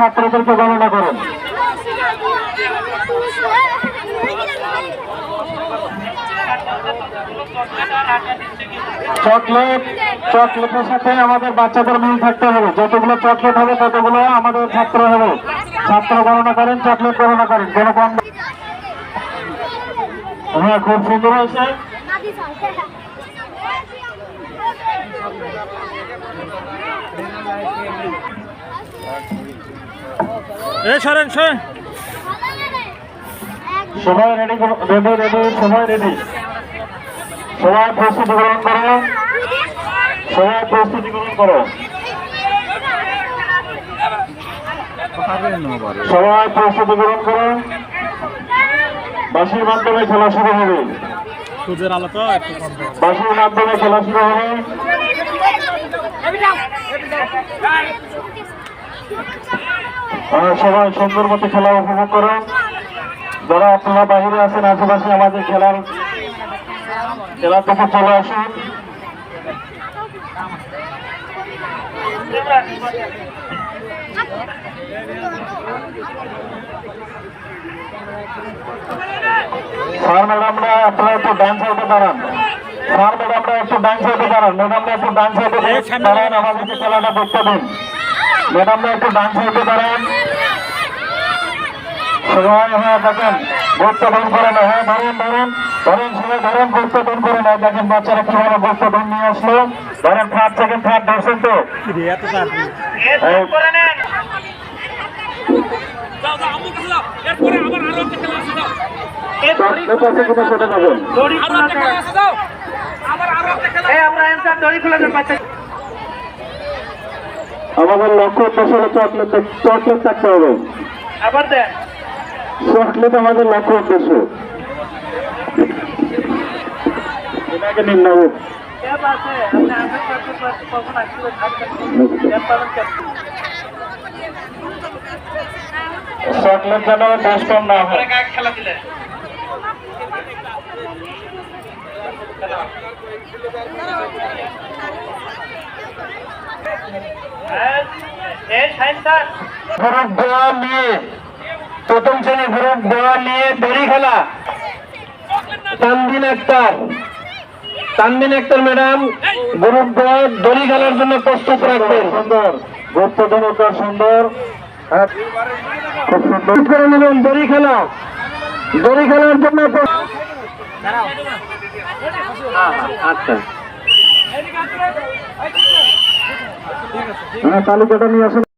ছাত্রদেরকে গণনা করেন। চকলেট, চকলেটের সাথে আমাদের বাচ্চাদের মিল থাকতে হবে। যতগুলো চকলেট হবে, ততগুলো আমাদের ছাত্র হবে। ছাত্র গণনা করেন, চকলেট গণনা করেন। কোনো কম হ্যাঁ খুব সুন্দর হয়েছে। এ সরেন সরেন। সবাই রেডি রেডি রেডি সবাই রেডি সবাই প্রস্তুতি গ্রহণ করো। সবাই প্রস্তুতি গ্রহণ করো। সবাই প্রস্তুতি গ্রহণ করো। বাসির মাধ্যমে খেলা শুরু হবে। সূর্যের আলো তো একটু কম বাসির মাধ্যমে খেলা শুরু হবে। সবাই সুন্দর মতো খেলা উপভোগ করো যারা আপনারা বাইরে আছেন, আশেপাশে আমাদের খেলার খেলার দিকে চলে আসুন। স্যার আপনারা একটু ডান সাইডে দাঁড়ান স্যার ম্যাডামরা একটু ডান সাইডে দাঁড়ান। ম্যাডামরা একটু ডান সাইডে দাঁড়ান। আমাদেরকে খেলাটা দেখতে দিন। ম্যাডামরা একটু ডান সাইডে দাঁড়ান। সবাই হ্যাঁ দেখেন গুরুত্ব দান করে না হ্যাঁ ধরেন ধরেন ধরেন সবাই ধরেন গুরুত্ব দান করে না দেখেন বাচ্চারা কীভাবে গুরুত্ব দান নিয়ে আসলো। ধরেন থার্ড সেকেন্ড থার্ড ধরছেন তো। এরপরে আবার আরও একটা খেলা আছে, যাও। চকলেট আছে কিনা সেটা যাবেন। আরও একটা খেলা আছে, যাও। আবার আরও একটা খেলা আমাদের লক্ষ্য উদ্দেশ্য হলো চকলেট চকলেট থাকতে হবে। চকলেট আমাদের লক্ষ্য উদ্দেশ্য। এটাকে নিন নেব ক্যাব আছে আপনি আসেন কত- কখন আসলে থাকবেন ক্যাব পাবেন কেমন? চকলেট যেন বেশ কম না হয়। খেলা দিলে হ্যাঁ, এই সাইন স্যার গ্রুপ দেওয়া নিয়ে প্রথম শ্রেণি গ্রুপ দেওয়া নিয়ে দড়ি খেলা তানদিন আক্তার তানদিন আক্তার ম্যাডাম গ্রুপ দেওয়া দড়ি খেলার জন্য প্রস্তুত রাখবেন সুন্দর গুরুত্বপূর্ণ সুন্দর হ্যাঁ, খুব সুন্দর দড়ি খেলা দড়ি খেলার জন্য আচ্ছা। হ্যাঁ তালিকাটা নিয়ে আসুন